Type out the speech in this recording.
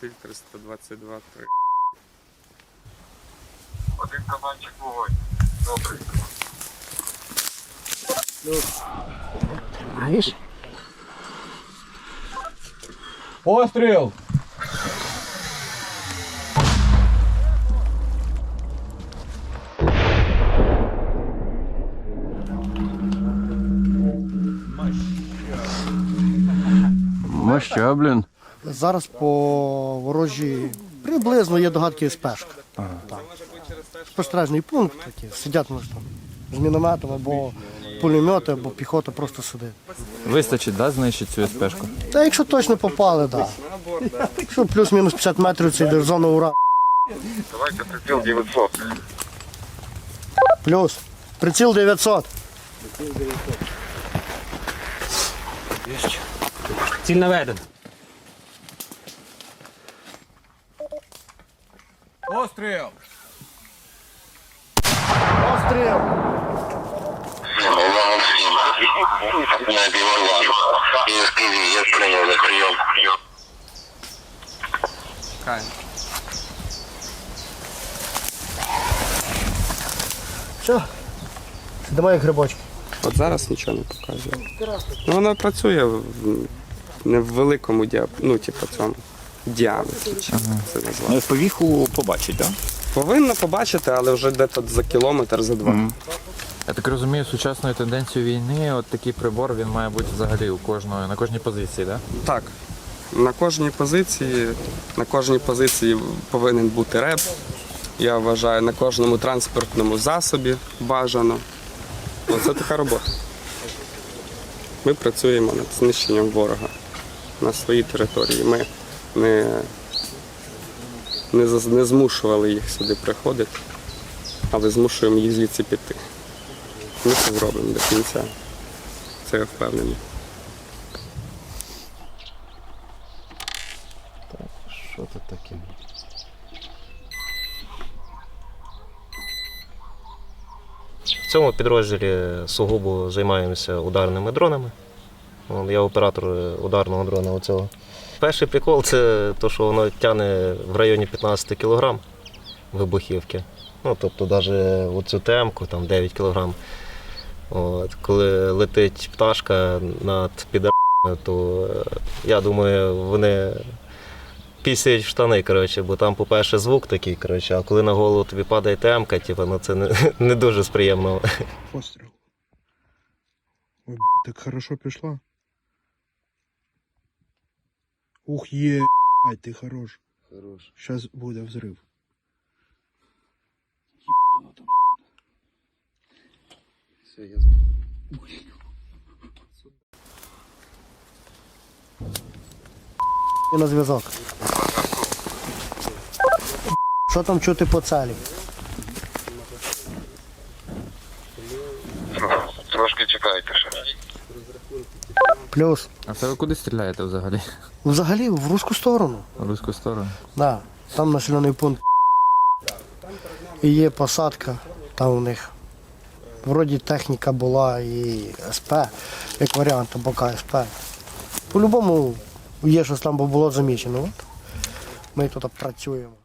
ціль 322 3. Один кабанчик вогонь. Добре. Знаєш? Постріл! Моща, блін. Зараз по ворожі приблизно є догадки спешка. Так. Спостережний пункт такий. Сидять може там з мінометом або пулемети, або піхота просто сидить. Вистачить, да, знищити цю СПшку? Та якщо точно попали, так. Да. Якщо плюс-мінус 50 метрів це йде в зону ура. Давайте приціл 900. Плюс. Приціл 900. Ціль наведена. Постріл! Постріл. На Биварлан. ИСКВ, я принял на прием. Кай. Що? Сидимо як грибочки. От зараз нічого не показує. Ну, воно працює в, не в великому діап... ну, типу, цьому як Це назвати. Ну, повіху побачить, так? Повинно побачити, але вже десь за кілометр, за два. Я так розумію, сучасною тенденцією війни, от такий прибор він має бути взагалі у кожної, на кожній позиції, так? Так. На кожній позиції, на кожній позиції повинен бути реп. Я вважаю, на кожному транспортному засобі бажано. Оце така робота. Ми працюємо над знищенням ворога на своїй території. Ми не, не, не змушували їх сюди приходити, але змушуємо їх звідси піти. Ми це зробимо до кінця. Це я впевнений. Що тут таке? В цьому підрозділі сугубо займаємося ударними дронами. Я оператор ударного дрона оцього. Перший прикол це те, що воно тягне в районі 15 кг вибухівки. Ну, тобто навіть оцю темку, там 9 кг. От, коли летить пташка над підарами, то е, я думаю, вони пісяють штани, коротше, бо там, по-перше, звук такий, коротше, а коли на голову тобі падає темка, типу, ну це не, не дуже сприємно. Постріл. Ой, так хорошо пішла. Ух, є, ай, ти хорош. Хорош. Сейчас буде взрив. І на зв'язок. Що там чути по целі? Трошки чекайте ще. Плюс. А це ви куди стріляєте взагалі? Взагалі в руську сторону. В руську сторону? Да. Там населений пункт. І є посадка, там у них. Вроді техніка була і СП, як варіант, або КСП. По-любому є щось там бо було замічено. От. Ми тут працюємо.